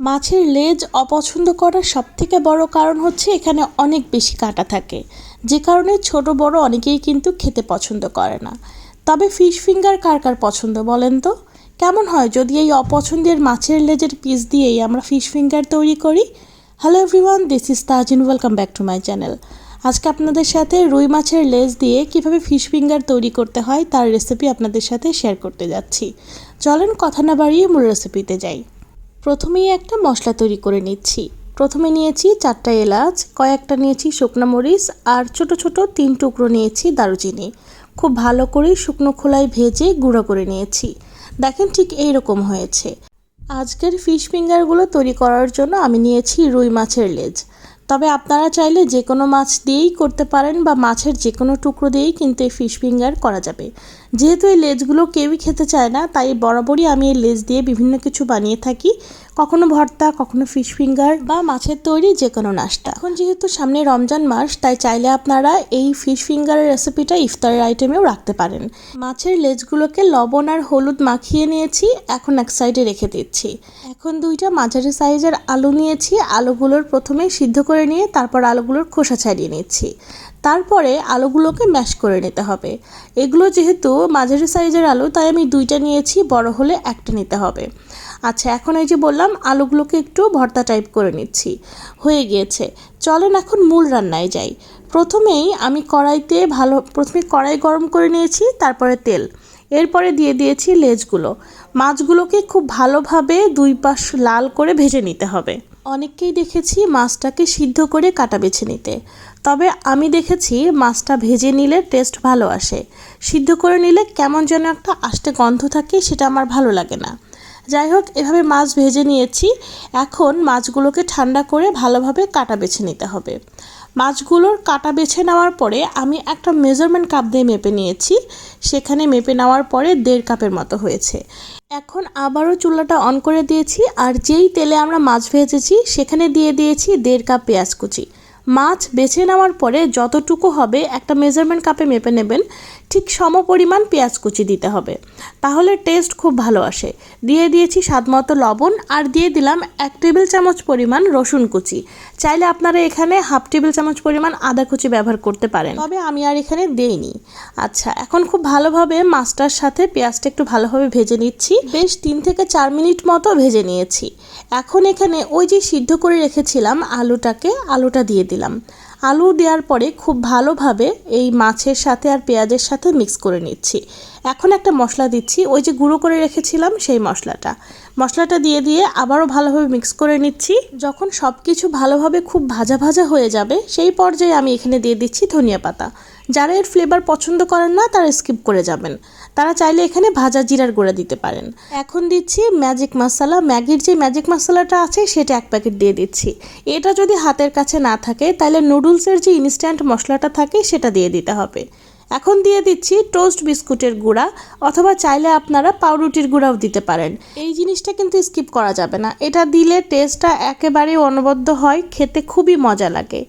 মাছের লেজ অপছন্দ করার সবথেকে বড় কারণ হচ্ছে এখানে অনেক বেশি কাটা থাকে। যে কারণে ছোট বড় অনেকেই কিন্তু খেতে পছন্দ করে না। তবে ফিশ ফিঙ্গার কার কার পছন্দ বলেন তো? কেমন হয় যদি এই অপছন্দের মাছের লেজের পিস দিয়েই আমরা ফিশ ফিঙ্গার তৈরি করি? Hello everyone this is Tazin welcome back to my channel আজকে আপনাদের সাথে রুই মাছের লেজ দিয়ে কীভাবে ফিশ ফিঙ্গার তৈরি করতে হয় তার রেসিপি আপনাদের সাথে শেয়ার করতে যাচ্ছি। চলেন কথা না বাড়িয়ে মূল রেসিপিতে যাই। প্রথমেই একটা মশলা তৈরি করে নিচ্ছি। প্রথমে নিয়েছি চারটা এলাচ, কয়েকটা নিয়েছি শুকনো মরিচ আর ছোট ছোট তিন টুকরো নিয়েছি দারুচিনি। খুব ভালো করে শুকনো খোলায় ভেজে গুঁড়ো করে নিয়েছি। দেখেন ঠিক এই রকম হয়েছে। আজকের ফিশ ফিঙ্গারগুলো তৈরি করার জন্য আমি নিয়েছি রুই মাছের লেজ। তবে আপনারা চাইলে যে কোনো মাছ দিয়েই করতে পারেন বা মাছের যে কোনো টুকরো দিয়েই কিন্তু এই ফিশ ফিঙ্গার করা যাবে। যেহেতু এই লেজগুলো কেউই খেতে চায় না, তাই বরাবরই আমি এই লেজ দিয়ে বিভিন্ন কিছু বানিয়ে থাকি। কখনো ভর্তা, কখনো ফিশ ফিঙ্গার বা মাছের তৈরি যে কোনো নাস্তা। এখন যেহেতু সামনে রমজান মাস, তাই চাইলে আপনারা এই ফিশ ফিঙ্গারের রেসিপিটা ইফতারের আইটেমেও রাখতে পারেন। মাছের লেজগুলোকে লবণ আর হলুদ মাখিয়ে নিয়েছি, এখন এক সাইডে রেখে দিচ্ছি। এখন দুইটা মাঝারি সাইজের আলু নিয়েছি। আলুগুলোর প্রথমে সিদ্ধ করে নিয়ে তারপর আলুগুলোর খোসা ছাড়িয়ে নিচ্ছি। তারপরে আলুগুলোকে ম্যাশ করে নিতে হবে। এগুলো যেহেতু মাঝারি সাইজের আলু, তাই আমি দুইটা নিয়েছি, বড় হলে একটা নিতে হবে। আচ্ছা এখন এই যে বললাম, আলুগুলোকে একটু ভর্তা টাইপ করে নিচ্ছি। হয়ে গিয়েছে। চলেন এখন মূল রান্নায় যাই। প্রথমেই আমি কড়াইতে ভালো, প্রথমে কড়াই গরম করে নিয়েছি, তারপরে তেল। এরপরে দিয়ে দিয়েছি লেজগুলো। মাছগুলোকে খুব ভালোভাবে দুই পাশ লাল করে ভেজে নিতে হবে। অনেককেই দেখেছি মাছটাকে সিদ্ধ করে কাটা বেছে নিতে। তবে আমি দেখেছি মাছটা ভেজে নিলে টেস্ট ভালো আসে। সিদ্ধ করে নিলে কেমন যেন একটা আষ্টে গন্ধ থাকে, সেটা আমার ভালো লাগে না। যাই হোক, এভাবে মাছ ভেজে নিয়েছি। এখন মাছগুলোকে ঠান্ডা করে ভালোভাবে কাটা বেছে নিতে হবে। মাছগুলোর কাটা বেছে নেওয়ার পরে আমি একটা মেজারমেন্ট কাপ দিয়ে মেপে নিয়েছি। সেখানে মেপে নেওয়ার পরে দেড় কাপের মতো হয়েছে। এখন আবারও চুলাটা অন করে দিয়েছি আর যেই তেলে আমরা মাছ ভেজেছি, সেখানে দিয়ে দিয়েছি দেড় কাপ পেঁয়াজ কুচি। মাছ বেছে নেওয়ার পরে যতটুকু হবে একটা মেজারমেন্ট কাপে মেপে নেবেন। ঠিক সম পরিমাণ পেঁয়াজ কুচি দিতে হবে। তাহলে টেস্ট খুব ভালো আসে। দিয়ে দিয়েছি স্বাদমতো লবণ আর দিয়ে দিলাম এক টেবিল চামচ পরিমাণ রসুন কুচি। চাইলে আপনারা এখানে হাফ টেবিল চামচ পরিমাণ আদা কুচি ব্যবহার করতে পারেন। তবে আমি আর এখানে দেইনি। আচ্ছা এখন খুব ভালোভাবে মাছটার সাথে পেঁয়াজটা একটু ভালোভাবে ভেজে নিচ্ছি। বেশ তিন থেকে চার মিনিট মতো ভেজে নিয়েছি। এখন এখানে ওই যে সিদ্ধ করে রেখেছিলাম আলুটাকে, আলুটা দিয়ে দিলাম আলু দেওয়ার পরে খুব ভালোভাবে এই মাছের সাথে আর পেঁয়াজের সাথে মিক্স করে নিচ্ছি। এখন একটা মশলা দিচ্ছি, ওই যে গুঁড়ো করে রেখেছিলাম সেই মশলাটা। মশলাটা দিয়ে দিয়ে আবারও ভালোভাবে মিক্স করে নিচ্ছি। যখন সব কিছু ভালোভাবে খুব ভাজা ভাজা হয়ে যাবে, সেই পর্যায়ে আমি এখানে দিয়ে দিচ্ছি ধনিয়া পাতা। যারা এর ফ্লেভার পছন্দ করেন না, তারা স্কিপ করে যাবেন। তারা চাইলে এখানে ভাজা জিরার গুঁড়া দিতে পারেন। এখন দিচ্ছি ম্যাজিক মশলা ম্যাগির যে ম্যাজিক মশলাটা আছে, সেটা এক প্যাকেট দিয়ে দিচ্ছি। এটা যদি হাতের কাছে না থাকে, তাহলে নুডলসের যে ইনস্ট্যান্ট মশলাটা থাকে, সেটা দিয়ে দিতে হবে। এখন দিয়ে দিচ্ছি টোস্ট বিস্কুটের গুঁড়া অথবা চাইলে আপনারা পাউরুটির গুঁড়াও দিতে পারেন। এই জিনিসটা কিন্তু স্কিপ করা যাবে না। এটা দিলে টেস্টটা একেবারে অনবদ্য হয়, খেতে খুবই মজা লাগে।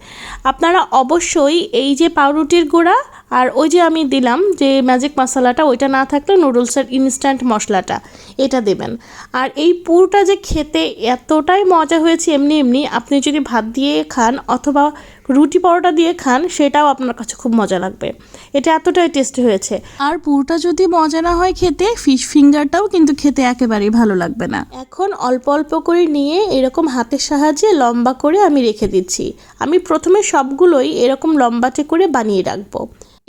আপনারা অবশ্যই এই যে পাউরুটির গুঁড়া আর ওই যে আমি দিলাম যে ম্যাজিক মশলাটা ওইটা না থাকলে নুডলসের ইনস্ট্যান্ট মশলাটা, এটা দেবেন। আর এই পুরোটা যে খেতে এতটাই মজা হয়েছে, এমনি এমনি আপনি যদি ভাত দিয়ে খান অথবা রুটি পরোটা দিয়ে খান সেটাও আপনার কাছে খুব মজা লাগবে। এটা এতটাই টেস্টি হয়েছে। আর পুরোটা যদি মজা না হয় খেতে ফিশ ফিঙ্গারটাও কিন্তু খেতে একেবারেই ভালো লাগবে না। এখন অল্প অল্প করে নিয়ে এরকম হাতের সাহায্যে লম্বা করে আমি রেখে দিচ্ছি। আমি প্রথমে সবগুলোই এরকম লম্বাটে করে বানিয়ে রাখব।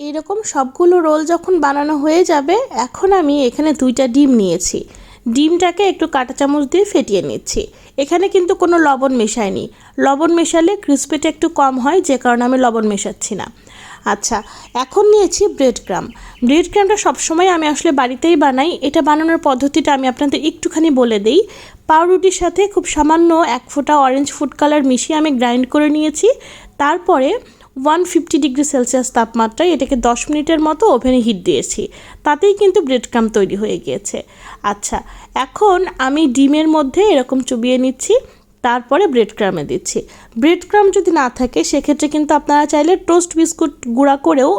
এরকম সবগুলো রোল যখন বানানো হয়ে যাবে এখন আমি এখানে দুইটা ডিম নিয়েছি। ডিমটাকে একটু কাঁটা চামচ দিয়ে ফেটিয়ে নিচ্ছি। এখানে কিন্তু কোনো লবণ মেশায়নি লবণ মেশালে ক্রিসপিটা একটু কম হয়, যে কারণে আমি লবণ মেশাচ্ছি না। আচ্ছা এখন নিয়েছি ব্রেড ক্রাম ব্রেড ক্রামটা সবসময় আমি আসলে বাড়িতেই বানাই। এটা বানানোর পদ্ধতিটা আমি আপনাদের একটুখানি বলে দিই। পাউরুটির সাথে খুব সামান্য এক ফোঁটা অরেঞ্জ ফুড কালার মিশিয়ে আমি গ্রাইন্ড করে নিয়েছি। তারপরে ওয়ান ফিফটি ডিগ্রি সেলসিয়াস তাপমাত্রায় এটাকে দশ মিনিটের মতো ওভেনে হিট দিয়েছি। তাতেই কিন্তু ব্রেড ক্রাম তৈরি হয়ে গিয়েছে। আচ্ছা এখন আমি ডিমের মধ্যে এরকম চুবিয়ে নিচ্ছি। তারপরে ব্রেড ক্রামে দিচ্ছি। ব্রেড ক্রাম যদি না থাকে, সেক্ষেত্রে কিন্তু আপনারা চাইলে টোস্ট বিস্কুট গুঁড়া করেও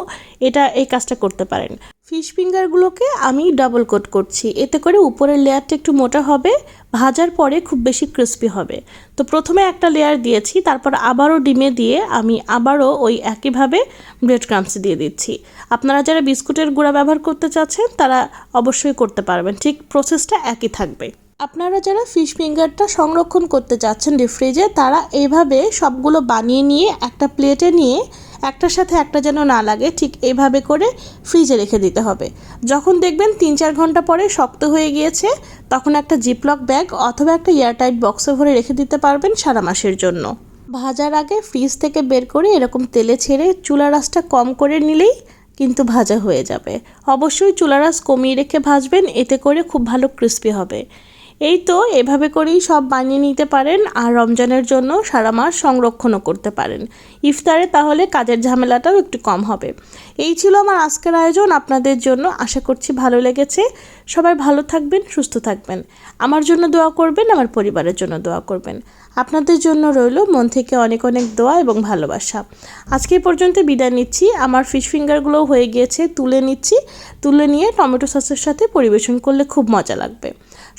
এটা এই কাজটা করতে পারেন। ফিশ ফিঙ্গারগুলোকে আমি ডাবল কোট করছি। এতে করে উপরের লেয়ারটা একটু মোটা হবে, ভাজার পরে খুব বেশি ক্রিস্পি হবে। তো প্রথমে একটা লেয়ার দিয়েছি, তারপর আবারও ডিমে দিয়ে আমি আবারও ওই একইভাবে ব্রেড ক্রামস দিয়ে দিচ্ছি। আপনারা যারা বিস্কুটের গুঁড়া ব্যবহার করতে চাচ্ছেন, তারা অবশ্যই করতে পারবেন। ঠিক প্রসেসটা একই থাকবে। আপনারা যারা ফিশ ফিঙ্গারটা সংরক্ষণ করতে চাচ্ছেন ফ্রিজে তারা এইভাবে সবগুলো বানিয়ে নিয়ে একটা প্লেটে নিয়ে একটার সাথে একটা যেন না লাগে, ঠিক এইভাবে করে ফ্রিজে রেখে দিতে হবে। যখন দেখবেন তিন চার ঘণ্টা পরে শক্ত হয়ে গিয়েছে, তখন একটা জিপলক ব্যাগ অথবা একটা এয়ারটাইট বক্সে ভরে রেখে দিতে পারবেন সারা মাসের জন্য। ভাজার আগে ফ্রিজ থেকে বের করে এরকম তেলে ছেড়ে চুলা রাসটা কম করে নিলেই কিন্তু ভাজা হয়ে যাবে। অবশ্যই চুলা রাস কমিয়ে রেখে ভাজবেন, এতে করে খুব ভালো ক্রিস্পি হবে। এই তো এভাবে করেই সব বানিয়ে নিতে পারেন আর রমজানের জন্য সারা মাস সংরক্ষণও করতে পারেন। ইফতারে তাহলে কাজের ঝামেলাটাও একটু কম হবে। এই ছিল আমার আজকের আয়োজন আপনাদের জন্য। আশা করছি ভালো লেগেছে। সবাই ভালো থাকবেন, সুস্থ থাকবেন। আমার জন্য দোয়া করবেন, আমার পরিবারের জন্য দোয়া করবেন। আপনাদের জন্য রইল মন থেকে অনেক অনেক দোয়া এবং ভালোবাসা। আজকে পর্যন্ত বিদায় নিচ্ছি। আমার ফিশ ফিঙ্গারগুলোও হয়ে গিয়েছে, তুলে নিচ্ছি। তুলে নিয়ে টমেটো সসের সাথে পরিবেশন করলে খুব মজা লাগবে।